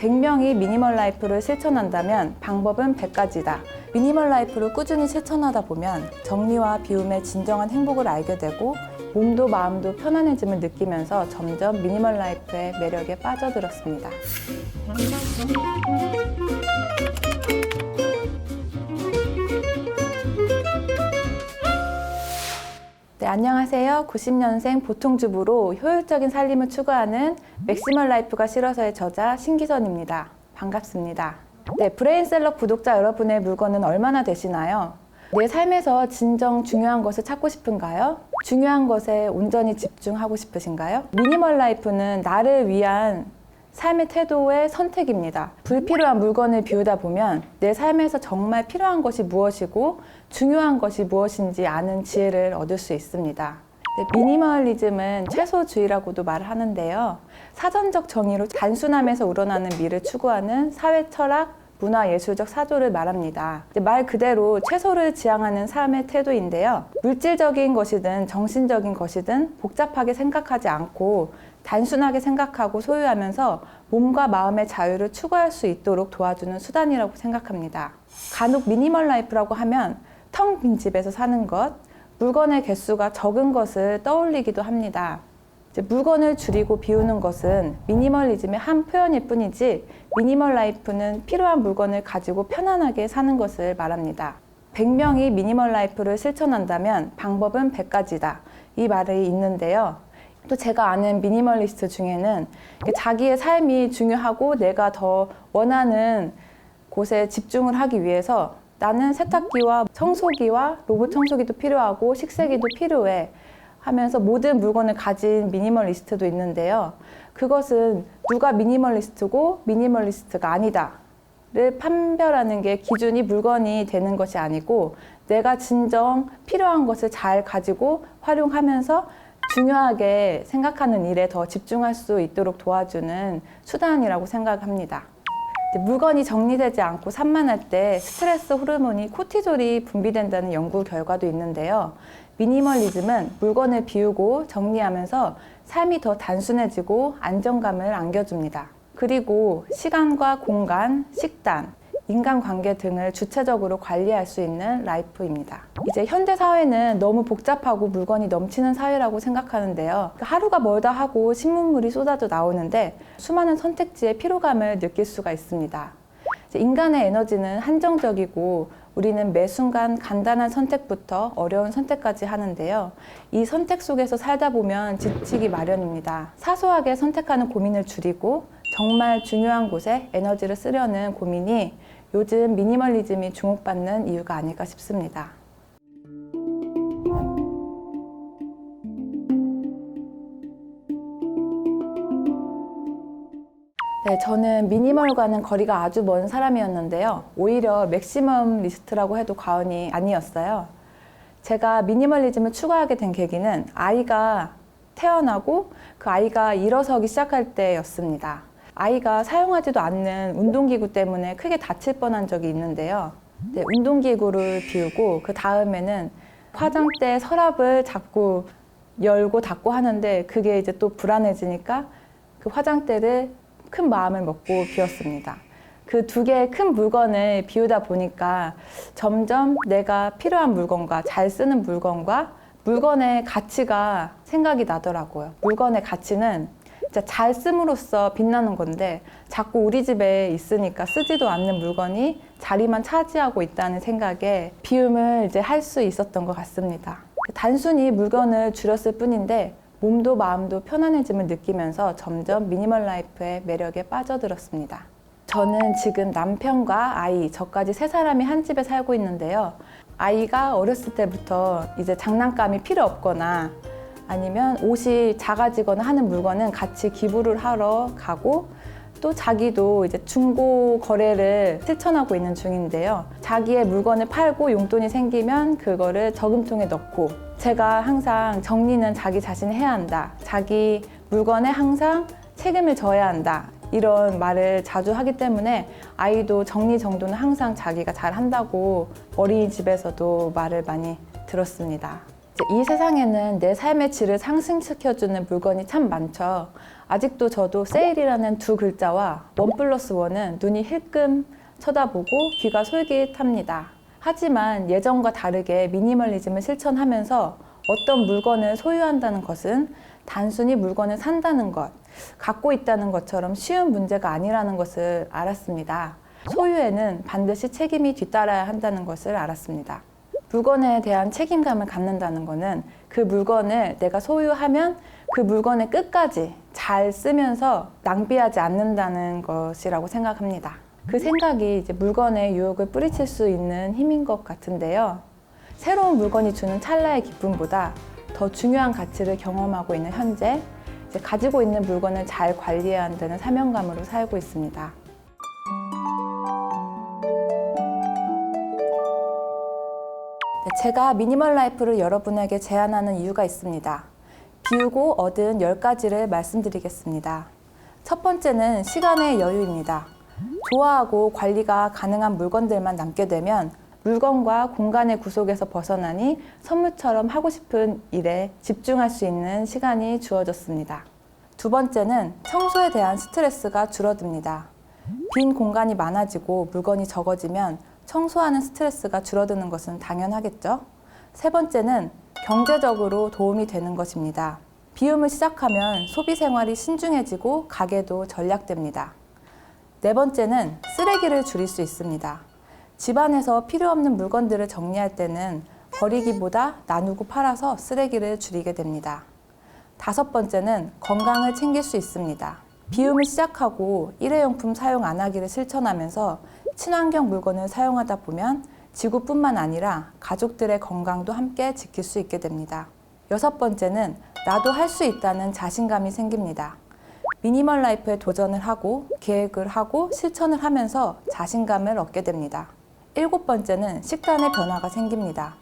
100명이 미니멀 라이프를 실천한다면 방법은 100가지다. 미니멀 라이프를 꾸준히 실천하다 보면 정리와 비움의 진정한 행복을 알게 되고 몸도 마음도 편안해짐을 느끼면서 점점 미니멀 라이프의 매력에 빠져들었습니다. 안녕하세요. 90년생 보통주부로 효율적인 살림을 추구하는 맥시멀 라이프가 싫어서의 저자 신기선입니다. 반갑습니다. 네, 브레인셀러 구독자 여러분의 물건은 얼마나 되시나요? 내 삶에서 진정 중요한 것을 찾고 싶은가요? 중요한 것에 온전히 집중하고 싶으신가요? 미니멀 라이프는 나를 위한 삶의 태도의 선택입니다. 불필요한 물건을 비우다 보면 내 삶에서 정말 필요한 것이 무엇이고 중요한 것이 무엇인지 아는 지혜를 얻을 수 있습니다. 네, 미니멀리즘은 최소주의라고도 말을 하는데요. 사전적 정의로 단순함에서 우러나는 미를 추구하는 사회 철학, 문화 예술적 사조를 말합니다. 말 그대로 최소를 지향하는 삶의 태도인데요. 물질적인 것이든 정신적인 것이든 복잡하게 생각하지 않고 단순하게 생각하고 소유하면서 몸과 마음의 자유를 추구할 수 있도록 도와주는 수단이라고 생각합니다. 간혹 미니멀 라이프라고 하면 텅 빈 집에서 사는 것, 물건의 개수가 적은 것을 떠올리기도 합니다. 물건을 줄이고 비우는 것은 미니멀리즘의 한 표현일 뿐이지 미니멀 라이프는 필요한 물건을 가지고 편안하게 사는 것을 말합니다. 100명이 미니멀 라이프를 실천한다면 방법은 100가지다. 이 말이 있는데요. 또 제가 아는 미니멀리스트 중에는 자기의 삶이 중요하고 내가 더 원하는 곳에 집중을 하기 위해서 나는 세탁기와 청소기와 로봇 청소기도 필요하고 식세기도 필요해 하면서 모든 물건을 가진 미니멀리스트도 있는데요. 그것은 누가 미니멀리스트고 미니멀리스트가 아니다를 판별하는 게 기준이 물건이 되는 것이 아니고 내가 진정 필요한 것을 잘 가지고 활용하면서 중요하게 생각하는 일에 더 집중할 수 있도록 도와주는 수단이라고 생각합니다. 물건이 정리되지 않고 산만할 때 스트레스 호르몬이 코티졸이 분비된다는 연구 결과도 있는데요. 미니멀리즘은 물건을 비우고 정리하면서 삶이 더 단순해지고 안정감을 안겨줍니다. 그리고 시간과 공간, 식단, 인간관계 등을 주체적으로 관리할 수 있는 라이프입니다. 이제 현대 사회는 너무 복잡하고 물건이 넘치는 사회라고 생각하는데요. 하루가 멀다 하고 신문물이 쏟아져 나오는데 수많은 선택지의 피로감을 느낄 수가 있습니다. 인간의 에너지는 한정적이고 우리는 매 순간 간단한 선택부터 어려운 선택까지 하는데요. 이 선택 속에서 살다 보면 지치기 마련입니다. 사소하게 선택하는 고민을 줄이고 정말 중요한 곳에 에너지를 쓰려는 고민이 요즘 미니멀리즘이 주목받는 이유가 아닐까 싶습니다. 네, 저는 미니멀과는 거리가 아주 먼 사람이었는데요. 오히려 맥시멈 리스트라고 해도 과언이 아니었어요. 제가 미니멀리즘을 추구하게 된 계기는 아이가 태어나고 그 아이가 일어서기 시작할 때였습니다. 아이가 사용하지도 않는 운동기구 때문에 크게 다칠 뻔한 적이 있는데요. 네, 운동기구를 비우고 그 다음에는 화장대 서랍을 자꾸 열고 닫고 하는데 그게 이제 또 불안해지니까 그 화장대를 큰 마음을 먹고 비웠습니다. 그 두 개의 큰 물건을 비우다 보니까 점점 내가 필요한 물건과 잘 쓰는 물건과 물건의 가치가 생각이 나더라고요. 물건의 가치는 진짜 잘 씀으로써 빛나는 건데 자꾸 우리 집에 있으니까 쓰지도 않는 물건이 자리만 차지하고 있다는 생각에 비움을 이제 할 수 있었던 것 같습니다. 단순히 물건을 줄였을 뿐인데 몸도 마음도 편안해짐을 느끼면서 점점 미니멀 라이프의 매력에 빠져들었습니다. 저는 지금 남편과 아이, 저까지 세 사람이 한 집에 살고 있는데요. 아이가 어렸을 때부터 이제 장난감이 필요 없거나 아니면 옷이 작아지거나 하는 물건은 같이 기부를 하러 가고 또 자기도 이제 중고 거래를 실천하고 있는 중인데요. 자기의 물건을 팔고 용돈이 생기면 그거를 저금통에 넣고 제가 항상 정리는 자기 자신이 해야 한다. 자기 물건에 항상 책임을 져야 한다. 이런 말을 자주 하기 때문에 아이도 정리정돈은 항상 자기가 잘 한다고 어린이집에서도 말을 많이 들었습니다. 이 세상에는 내 삶의 질을 상승시켜주는 물건이 참 많죠. 아직도 저도 세일이라는 두 글자와 원 플러스 원은 눈이 힐끔 쳐다보고 귀가 솔깃합니다. 하지만 예전과 다르게 미니멀리즘을 실천하면서 어떤 물건을 소유한다는 것은 단순히 물건을 산다는 것, 갖고 있다는 것처럼 쉬운 문제가 아니라는 것을 알았습니다. 소유에는 반드시 책임이 뒤따라야 한다는 것을 알았습니다. 물건에 대한 책임감을 갖는다는 것은 그 물건을 내가 소유하면 그 물건을 끝까지 잘 쓰면서 낭비하지 않는다는 것이라고 생각합니다. 그 생각이 이제 물건에 유혹을 뿌리칠 수 있는 힘인 것 같은데요. 새로운 물건이 주는 찰나의 기쁨보다 더 중요한 가치를 경험하고 있는 현재, 가지고 있는 물건을 잘 관리해야 한다는 사명감으로 살고 있습니다. 제가 미니멀 라이프를 여러분에게 제안하는 이유가 있습니다. 비우고 얻은 10가지를 말씀드리겠습니다. 첫 번째는 시간의 여유입니다. 좋아하고 관리가 가능한 물건들만 남게 되면 물건과 공간의 구속에서 벗어나니 선물처럼 하고 싶은 일에 집중할 수 있는 시간이 주어졌습니다. 두 번째는 청소에 대한 스트레스가 줄어듭니다. 빈 공간이 많아지고 물건이 적어지면 청소하는 스트레스가 줄어드는 것은 당연하겠죠. 세 번째는 경제적으로 도움이 되는 것입니다. 비움을 시작하면 소비 생활이 신중해지고 가게도 전략됩니다. 네 번째는 쓰레기를 줄일 수 있습니다. 집안에서 필요 없는 물건들을 정리할 때는 버리기보다 나누고 팔아서 쓰레기를 줄이게 됩니다. 다섯 번째는 건강을 챙길 수 있습니다. 비움을 시작하고 일회용품 사용 안 하기를 실천하면서 친환경 물건을 사용하다 보면 지구뿐만 아니라 가족들의 건강도 함께 지킬 수 있게 됩니다. 여섯 번째는 나도 할 수 있다는 자신감이 생깁니다. 미니멀 라이프에 도전을 하고 계획을 하고 실천을 하면서 자신감을 얻게 됩니다. 일곱 번째는 식단의 변화가 생깁니다.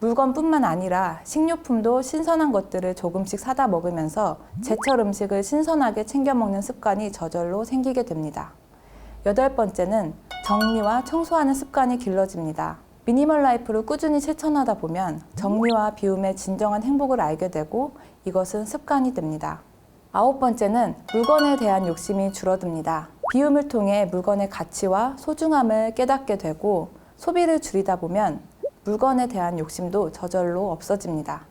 물건뿐만 아니라 식료품도 신선한 것들을 조금씩 사다 먹으면서 제철 음식을 신선하게 챙겨 먹는 습관이 저절로 생기게 됩니다. 여덟 번째는 정리와 청소하는 습관이 길러집니다. 미니멀 라이프를 꾸준히 실천하다 보면 정리와 비움의 진정한 행복을 알게 되고 이것은 습관이 됩니다. 아홉 번째는 물건에 대한 욕심이 줄어듭니다. 비움을 통해 물건의 가치와 소중함을 깨닫게 되고 소비를 줄이다 보면 물건에 대한 욕심도 저절로 없어집니다.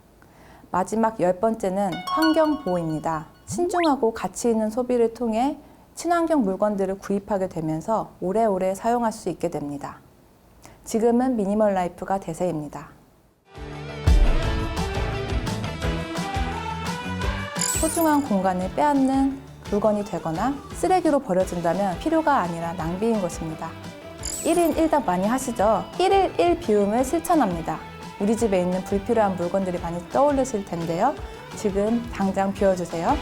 마지막 열 번째는 환경 보호입니다. 신중하고 가치 있는 소비를 통해 친환경 물건들을 구입하게 되면서 오래오래 사용할 수 있게 됩니다. 지금은 미니멀 라이프가 대세입니다. 소중한 공간을 빼앗는 물건이 되거나 쓰레기로 버려진다면 필요가 아니라 낭비인 것입니다. 1인 1답 많이 하시죠? 1일 1 비움을 실천합니다. 우리 집에 있는 불필요한 물건들이 많이 떠오르실 텐데요. 지금 당장 비워주세요.